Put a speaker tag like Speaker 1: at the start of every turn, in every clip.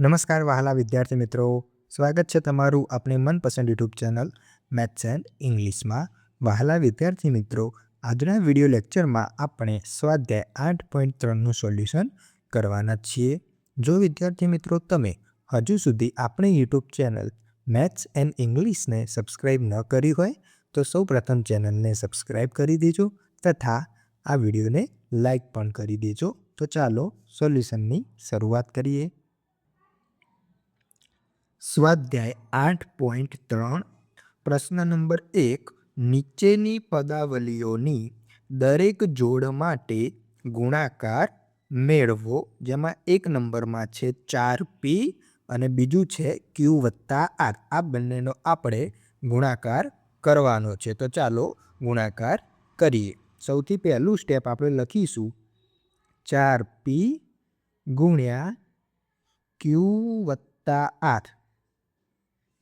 Speaker 1: નમસ્કાર વહાલા વિદ્યાર્થી મિત્રો. સ્વાગત છે તમારું આપણી મનપસંદ યુટ્યુબ ચેનલ મેથ્સ એન્ડ ઇંગ્લિશમાં. વહાલા વિદ્યાર્થી મિત્રો, આજના વીડિયો લેક્ચરમાં આપણે સ્વાધ્યાય આઠ પોઈન્ટ ત્રણનું સોલ્યુશન કરવાના છીએ. જો વિદ્યાર્થી મિત્રો તમે હજુ સુધી આપણી યુટ્યુબ ચેનલ મેથ્સ એન્ડ ઇંગ્લિશને સબસ્ક્રાઈબ ન કરી હોય, તો સૌ પ્રથમ ચેનલને સબસ્ક્રાઈબ કરી દેજો તથા આ વિડીયોને લાઈક પણ કરી દેજો. તો ચાલો સોલ્યુશનની શરૂઆત કરીએ. સ્વાધ્યાય આઠ પોઈન્ટ ત્રણ, પ્રશ્ન નંબર એક, નીચેની પદાવલીઓની દરેક જોડ માટે ગુણાકાર મેળવો, જેમાં એક નંબરમાં છે ચાર પી અને બીજું છે ક્યુ વત્તા આર. આ બંનેનો આપણે ગુણાકાર કરવાનો છે. તો ચાલો ગુણાકાર કરીએ. સૌથી પહેલું સ્ટેપ આપણે લખીશું. ચાર પી ગુણ્યા ક્યુ વત્તા આર.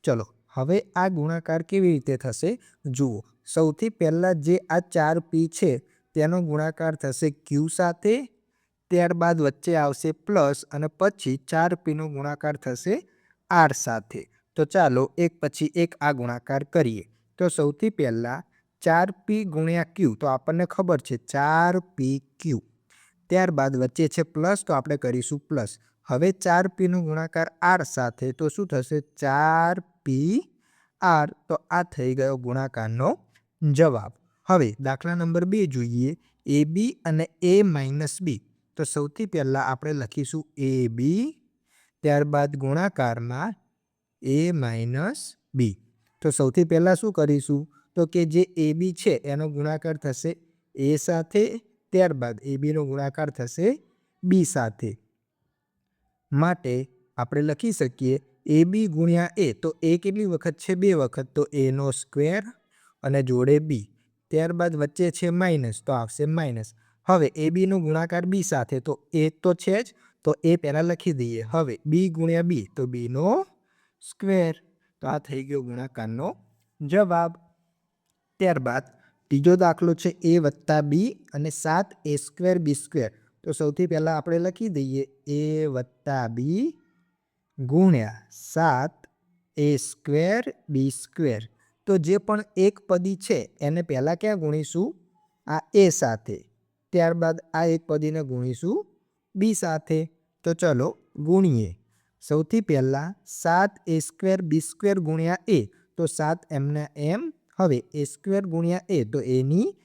Speaker 1: ચલો, હવે આ ગુણાકાર કેવી રીતે થશે? જુઓ, સૌથી પહેલાં જે આ ચાર પી છે, તેનો ગુણાકાર થશે ક્યુ સાથે, ત્યારબાદ વચ્ચે આવશે પ્લસ અને પછી ચાર પીનો ગુણાકાર થશે આર સાથે. તો ચાલો, એક પછી એક આ ગુણાકાર કરીએ. તો સૌથી પહેલાં ચાર પી ગુણ્યા ક્યુ તો આપણને ખબર છે ચાર પી ક્યુ ત્યારબાદ વચ્ચે છે પ્લસ તો આપણે કરીશું પ્લસ હવે ચાર પીનું ગુણાકાર આર સાથે, તો શું થશે? ચાર પી આર તો આ થઈ ગયો ગુણાકારનો જવાબ. હવે દાખલા નંબર બે જોઈએ. એ બી અને એ માઇનસ બી તો સૌથી પહેલાં આપણે લખીશું એ બી ત્યારબાદ ગુણાકારમાં એ માઇનસ બી તો સૌથી પહેલાં શું કરીશું? તો કે જે એ બી છે, એનો ગુણાકાર થશે એ સાથે, ત્યારબાદ એ બીનો ગુણાકાર થશે બી સાથે. માટે આપણે લખી શકીએ એ બી ગુણ્યા એ તો એ કેટલી વખત છે? બે વખત. તો એનો સ્ક્વેર અને જોડે બી ત્યારબાદ વચ્ચે છે માઇનસ તો આવશે માઇનસ હવે એ બીનો ગુણાકાર બી સાથે. તો એ તો છે જ. તો એ પહેલાં લખી દઈએ. હવે બી ગુણ્યા બી તો બીનો સ્ક્વેર. તો આ થઈ ગયો ગુણાકારનો જવાબ. ત્યારબાદ ત્રીજો દાખલો છે એ વત્તા બી અને સાત એ સ્ક્વેર બી સ્ક્વેર. તો સૌથી પહેલાં આપણે લખી દઈએ એ વત્તા બી ગુણ્યા સાત એ સ્ક્વેર બી સ્ક્વેર. તો જે પણ એક પદી છે એને પહેલાં ક્યાં ગુણીશું? આ એ સાથે. ત્યારબાદ આ એક પદીને ગુણીશું બી સાથે. તો ચલો ગુણીએ. સૌથી પહેલાં સાત એ સ્ક્વેર બી સ્ક્વેર ગુણ્યા એ. તો સાત એમને એમ. હવે એ સ્ક્વેર ગુણ્યા એ તો એની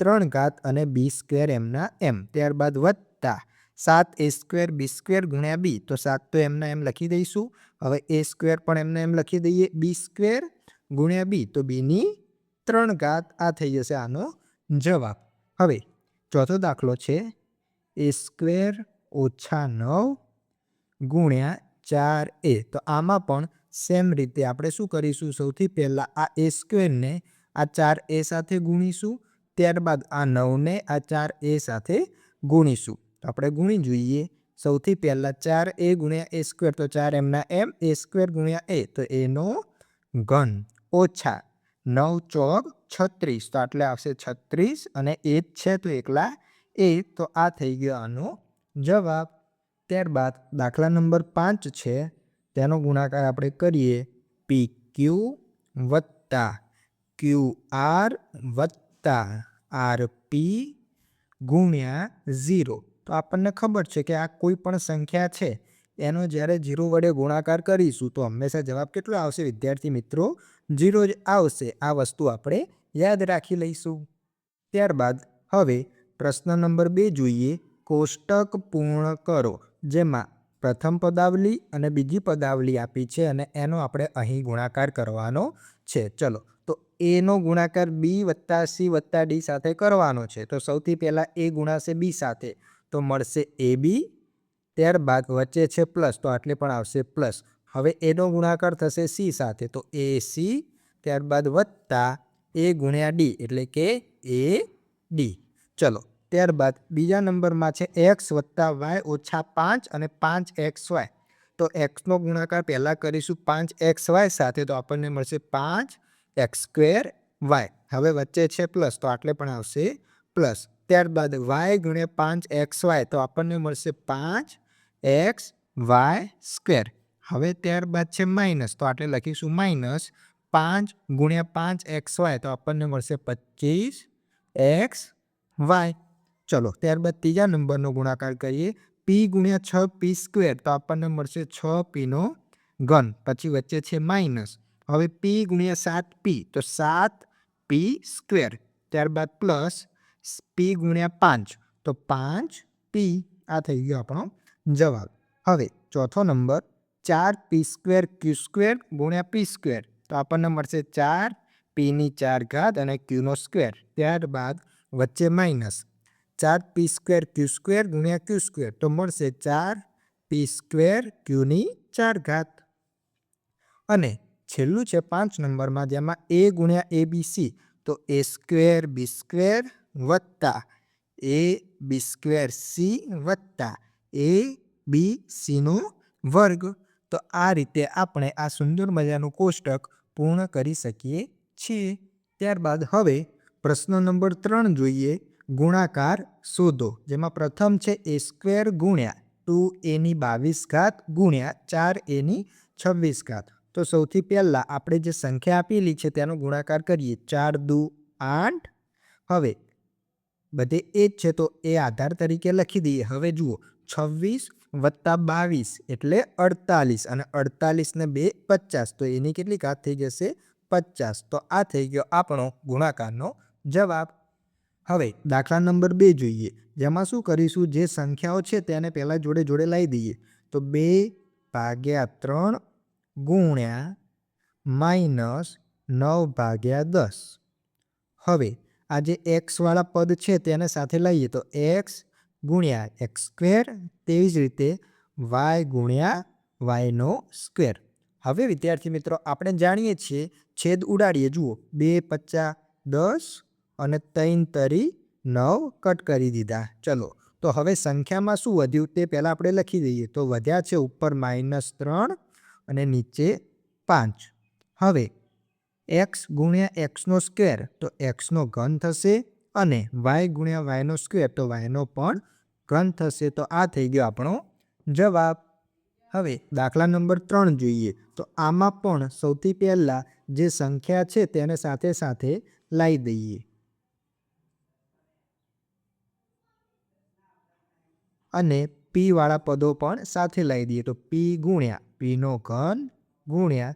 Speaker 1: ત્રણ ઘાત અને બી સ્ક્વેર એમના એમ. ત્યારબાદ વત્તા સાત એ સ્ક્વેર બી સ્ક્વેર ગુણ્યા બી. તો સાત તો એમના એમ લખી દઈશું. હવે એ સ્ક્વેર પણ એમને એમ લખી દઈએ. બી સ્ક્વેર ગુણ્યા બી. તો બીની ત્રણ ઘાત. આ થઈ જશે આનો જવાબ. હવે ચોથો દાખલો છે. એ સ્ક્વેર ઓછા નવ ગુણ્યા ચાર એ. તો આમાં પણ સેમ રીતે આપણે શું કરીશું? સૌથી પહેલાં આ એ સ્ક્વેરને આ ચાર એ સાથે ગુણીશું. ત્યારબાદ આ નવને આ ચાર એ સાથે ગુણીશું. તો આપણે ગુણી જોઈએ. સૌથી પહેલાં ચાર એ ગુણ્યા એ સ્ક્વેર તો ચાર એમના એમ, એ સ્ક્વેર ગુણ્યા એ તો એનો ઘન ઓછા નવ ચોક છત્રીસ. તો આટલે આવશે છત્રીસ અને એ જ છે તો એકલા એ તો આ થઈ ગયો આનો જવાબ. ત્યારબાદ દાખલા નંબર પાંચ છે. તેનો ગુણાકાર આપણે કરીએ. પી ક્યુ વત્તા ક્યુ આર વત્તા આર પી ગુણ્યા ઝીરો. તો આપણને ખબર છે કે આ કોઈ પણ સંખ્યા છે, એનો જ્યારે જીરો વડે ગુણાકાર કરીશું, તો હંમેશા જવાબ કેટલો આવશે? વિદ્યાર્થી મિત્રો જીરો જ આવશે. આ વસ્તુ આપણે યાદ રાખી લઈશું. ત્યારબાદ હવે પ્રશ્ન નંબર બે જોઈએ. કોષ્ટક પૂર્ણ કરો, જેમાં પ્રથમ પદાવલી અને બીજી પદાવલી આપી છે અને એનો આપણે અહીં ગુણાકાર કરવાનો છે. ચલો, તો એનો ગુણાકાર બી વત્તા સી વત્તા ડી સાથે કરવાનો છે. તો સૌથી પહેલાં એ ગુણાશે બી સાથે. તો મળશે એ બી ત્યારબાદ વચ્ચે છે પ્લસ તો આટલે પણ આવશે પ્લસ હવે એનો ગુણાકાર થશે સી સાથે. તો એ સી ત્યારબાદ વત્તા એ ગુણ્યા ડી એટલે કે એ ડી ચલો, ત્યારબાદ બીજા નંબરમાં છે એક્સ વત્તા વાય ઓછા પાંચ અને પાંચ એક્સ વાય તો એક્સનો ગુણાકાર પહેલાં કરીશું પાંચ એક્સ વાય સાથે તો આપણને મળશે પાંચ એક્સ સ્ક્વેર વાય. હવે વચ્ચે છે પ્લસ, તો આટલે પણ આવશે પ્લસ. ત્યારબાદ વાય ગુણ્યા પાંચ એક્સ વાય, તો આપણને મળશે પાંચ એક્સ વાય સ્ક્વેર. હવે ત્યારબાદ છે માઇનસ, તો આટલે લખીશું માઇનસ પાંચ ગુણ્યા પાંચ એક્સ વાય, તો આપણને મળશે પચીસ એક્સ વાય. ચલો, ત્યારબાદ ત્રીજા નંબરનો ગુણાકાર કરીએ. પી ગુણ્યા છ પી સ્ક્વેર તો આપણને મળશે છ પીનો ઘન. પછી વચ્ચે છે માઇનસ હવે પી ગુણ્યા સાત પી તો સાત પી સ્ક્વેર ત્યારબાદ પ્લસ પી ગુણ્યા પાંચ, તો પાંચ પી આ થઈ ગયો આપણો જવાબ. હવે ચોથો નંબર, ચાર પી સ્ક્વેર ક્યુ સ્ક્વેર ગુણ્યા પી સ્ક્વેર તો આપણને મળશે ચાર પીની ચાર ઘાત અને ક્યુનો સ્ક્વેર ત્યારબાદ વચ્ચે માઇનસ ચાર પી સ્ક્વેર ક્યુ સ્ક્વેર ગુણ્યા ક્યુ સ્ક્વેર તો મળશે ચાર પી સ્ક્વેર ક્યુની ચાર ઘાત. અને છેલ્લું છે પાંચ નંબરમાં જેમાં એ ગુણ્યા એ બી સી તો એ સ્ક્વેર બી સ્ક્વેર વત્તા એ બી સ્ક્વેર સી વત્તા એ બી સીનો વર્ગ. તો આ રીતે આપણે આ સુંદર મજાનું કોષ્ટક પૂર્ણ કરી શકીએ છીએ. ત્યારબાદ હવે પ્રશ્ન નંબર ત્રણ જોઈએ. ગુણાકાર શોધો, જેમાં પ્રથમ છે એ સ્ક્વેર ગુણ્યા ટુ એની બાવીસ ઘાત ગુણ્યા ચાર એની છવ્વીસ ઘાત. તો સૌથી પહેલાં આપણે જે સંખ્યા આપેલી છે તેનો ગુણાકાર કરીએ. ચાર દુ આઠ. હવે બધે એ જ છે તો એ આધાર તરીકે લખી દઈએ. હવે જુઓ, છવ્વીસ વત્તા બાવીસ એટલે અડતાલીસ અને અડતાલીસને બે પચાસ. તો એની કેટલી ઘાત થઈ જશે? પચાસ. તો આ થઈ ગયો આપણો ગુણાકારનો જવાબ. હવે દાખલા નંબર બે જોઈએ. જેમાં શું કરીશું? જે સંખ્યાઓ છે તેને પહેલાં જોડે જોડે લાવી દઈએ. તો બે ભાગ્યા ત્રણ ગુણ્યા માઇનસ નવ ભાગ્યા દસ. હવે આ જે એક્સવાળા પદ છે તેને સાથે લઈએ તો એક્સ ગુણ્યા એક્સ સ્ક્વેર તેવી જ રીતે વાય ગુણ્યા વાયનો સ્ક્વેર. હવે વિદ્યાર્થી મિત્રો, આપણે જાણીએ છીએ છેદ ઉડાડીએ. જુઓ, બે પચાસ દસ અને ત્રણ તરી નવ કટ કરી દીધા. ચલો, તો હવે સંખ્યામાં શું વધ્યું તે પહેલાં આપણે લખી દઈએ. તો વધ્યા છે ઉપર માઇનસ ત્રણ અને નીચે પાંચ. હવે એક્સ ગુણ્યા એક્સનો સ્ક્વેર, તો એક્સનો ઘન થશે અને વાય ગુણ્યા વાયનો સ્ક્વેર, તો વાયનો પણ ઘન થશે. તો આ થઈ ગયો આપણો જવાબ. હવે દાખલા નંબર ત્રણ જોઈએ. તો આમાં પણ સૌથી પહેલાં જે સંખ્યા છે તેને સાથે સાથે લાવી દઈએ. અને પી વાળા પદો પણ સાથે લાવી દઈએ. તો પી ગુણ્યા પીનો ઘન ગુણ્યા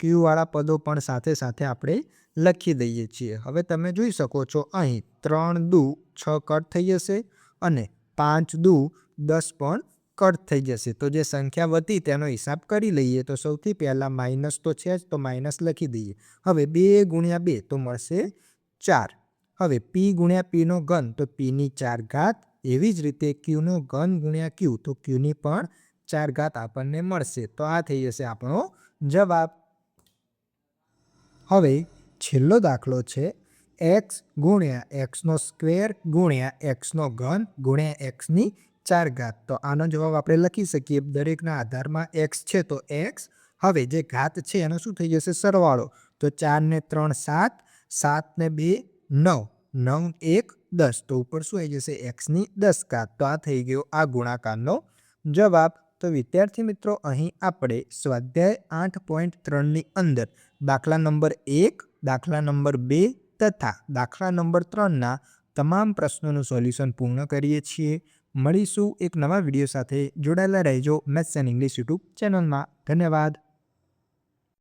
Speaker 1: ક્યુ વાળા પદો પણ સાથે સાથે આપણે લખી દઈએ છીએ. હવે તમે જોઈ શકો છો અહીં ત્રણ દુ છ કટ થઈ જશે અને પાંચ દુ દસ પણ કટ થઈ જશે. તો જે સંખ્યા વધી તેનો હિસાબ કરી લઈએ. તો સૌથી પહેલાં માઇનસ તો છે જ, તો માઇનસ લખી દઈએ. હવે બે ગુણ્યા બે તો મળશે ચાર. હવે પી ગુણ્યા પીનો ઘન, તો પીની ચાર ઘાત એવી જ રીતે ક્યુનો ઘન ગુણ્યા ક્યુ, તો ક્યુની પણ ચાર ઘાત આપણને મળશે. તો આ થઈ જશે આપણો જવાબ. હવે છેલ્લો દાખલો છે. એક્સ ગુણ્યા એક્સનો સ્ક્વેર ગુણ્યા એક્સનો ઘન ગુણ્યા એક્સની ચાર ઘાત. તો આનો જવાબ આપણે લખી શકીએ. દરેકના આધારમાં એક્સ છે તો એક્સ. હવે જે ઘાત છે એનો શું થઈ જશે? સરવાળો. તો ચારને ત્રણ સાત, સાતને બે, નવ. નવ એક દસ તો ઉપર શું આવી જશે? એક્સની દસ ઘાત તો આ થઈ ગયો આ ગુણાકારનો જવાબ. તો વિદ્યાર્થી મિત્રો, અહીં આપણે સ્વાધ્યાય આઠ પોઈન્ટ ત્રણની અંદર દાખલા નંબર એક, દાખલા નંબર બે તથા દાખલા નંબર ત્રણના તમામ પ્રશ્નોનું સોલ્યુશન પૂર્ણ કરીએ છીએ. મળીશું એક નવા વીડિયો સાથે. જોડાયેલા રહેજો. મેથ્સ એન્ડ ઇંગ્લિશ યુટ્યુબ ચેનલમાં. ધન્યવાદ.